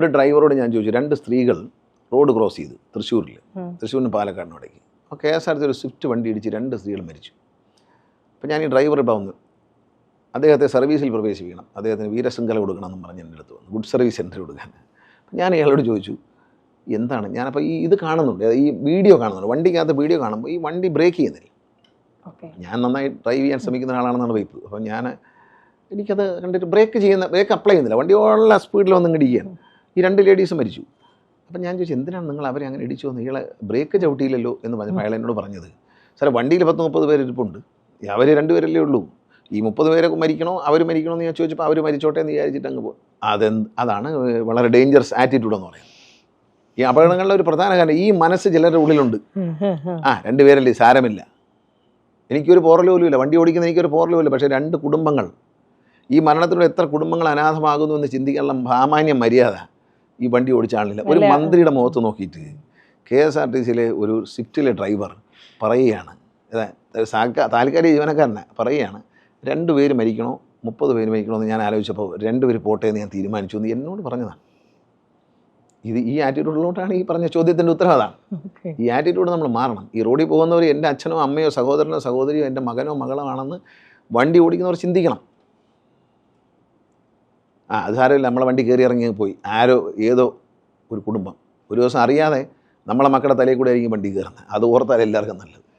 ഒരു ഡ്രൈവറോട് ഞാൻ ചോദിച്ചു രണ്ട് സ്ത്രീകൾ റോഡ് ക്രോസ് ചെയ്ത് തൃശ്ശൂരിൽ. തൃശ്ശൂരിന് പാലക്കാടിനും ഇടയ്ക്ക് അപ്പോൾ കെ എസ് ആർ ടി ഒരു സ്വിഫ്റ്റ് വണ്ടി ഇടിച്ച് രണ്ട് സ്ത്രീകൾ മരിച്ചു. അപ്പോൾ ഞാൻ ഈ ഡ്രൈവർ ഇവിടെ വന്ന് അദ്ദേഹത്തെ സർവീസിൽ പ്രവേശിപ്പിക്കണം. അദ്ദേഹത്തിന് വീരശൃംഖല കൊടുക്കണം എന്ന് പറഞ്ഞ് എന്റെ അടുത്ത് വന്നു. ഗുഡ് സർവീസ് സെന്റർ കൊടുക്കാൻ. അപ്പം ഞാൻ ഇയാളോട് ചോദിച്ചു എന്താണ്? ഞാനപ്പോൾ ഈ ഇത് കാണുന്നുണ്ട്. ഈ വീഡിയോ കാണുന്നുണ്ട്. വണ്ടിക്കകത്ത് വീഡിയോ കാണുമ്പോൾ ഈ വണ്ടി ബ്രേക്ക് ചെയ്യുന്നില്ല. ഓക്കെ. ഞാൻ നന്നായി ഡ്രൈവ് ചെയ്യാൻ ശ്രമിക്കുന്ന ആളാണെന്നാണ് വൈപ്പ് അപ്പോൾ ഞാൻ എനിക്കത് കണ്ടിട്ട് ബ്രേക്ക് ചെയ്യുന്ന ബ്രേക്ക് അപ്ലൈ ചെയ്യുന്നില്ല. വണ്ടി ഉള്ള സ്പീഡിൽ വന്ന് ഇടിക്കുകയാണ്. ഈ രണ്ട് ലേഡീസ് മരിച്ചു. അപ്പം ഞാൻ ചോദിച്ചു എന്തിനാണ് നിങ്ങൾ അവരെ അങ്ങനെ ഇടിച്ചു വന്ന് ഇയാളെ ബ്രേക്ക് ചവിട്ടിയില്ലല്ലോ എന്ന് പറഞ്ഞപ്പോൾ അയാൾ എന്നോട് പറഞ്ഞത് സാറേ വണ്ടിയിൽ പത്ത് മുപ്പത് പേര് ഇരിപ്പുണ്ട്. അവർ രണ്ടുപേരല്ലേ ഉള്ളൂ. ഈ മുപ്പത് പേരെ മരിക്കണോ അവർ മരിക്കണോ എന്ന് ഞാൻ ചോദിച്ചപ്പോൾ അവർ മരിച്ചോട്ടെ എന്ന് വിചാരിച്ചിട്ട് അങ്ങ് പോകും അതെന്ത് അതാണ് വളരെ ഡേഞ്ചറസ് ആറ്റിറ്റ്യൂഡ് എന്ന് പറയുന്നത് ഈ അപകടങ്ങളുടെ ഒരു പ്രധാന കാരണം ഈ മനസ്സ് ചിലരുടെ ഉള്ളിലുണ്ട്. ആ രണ്ട് രണ്ടുപേരല്ലേ സാരമില്ല. എനിക്കൊരു പോറൽ പോലും ഇല്ല. വണ്ടി ഓടിക്കുന്ന എനിക്കൊരു പോറൽ പോലും ഇല്ല. പക്ഷേ രണ്ട് കുടുംബങ്ങൾ ഈ മരണത്തിലൂടെ എത്ര കുടുംബങ്ങൾ അനാഥമാകുന്നു എന്ന് ചിന്തിക്കാനുള്ള സാമാന്യ മര്യാദ. ഈ വണ്ടി ഓടിച്ചാണില്ല ഒരു മന്ത്രിയുടെ മുഖത്ത് നോക്കിയിട്ട് കെ എസ് ആർ ടി സിയിലെ ഒരു സ്വിഫ്റ്റിലെ ഡ്രൈവർ പറയുകയാണ്. താൽക്കാലിക ജീവനക്കാരനെ പറയുകയാണ്. രണ്ട് പേര് മരിക്കണോ? മുപ്പത് പേര് മരിക്കണോ? എന്ന് ഞാൻ ആലോചിച്ചപ്പോൾ രണ്ട് പേര് പോട്ടെ എന്ന് ഞാൻ തീരുമാനിച്ചു എന്ന് എന്നോട് പറഞ്ഞതാണ്. ഇത് ഈ ആറ്റിറ്റ്യൂഡിലോട്ടാണ് ഈ പറഞ്ഞ ചോദ്യത്തിന്റെ ഉത്തരം അതാണ് ഈ ആറ്റിറ്റ്യൂഡ് നമ്മൾ മാറണം. ഈ റോഡിൽ പോകുന്നവർ എന്റെ അച്ഛനോ അമ്മയോ സഹോദരനോ സഹോദരിയോ എന്റെ മകനോ മകളോ ആണെന്ന് വണ്ടി ഓടിക്കുന്നവർ ചിന്തിക്കണം. ആ അത് നമ്മളെ വണ്ടി കയറി ഇറങ്ങി പോയി. ആരോ ഏതോ ഒരു കുടുംബം. ഒരു ദിവസം അറിയാതെ നമ്മളെ മക്കളുടെ തലയിൽ കൂടെ ആയിരിക്കും വണ്ടി കയറുന്നത്. അത് ഓർത്താൽ എല്ലാവർക്കും നല്ലത്.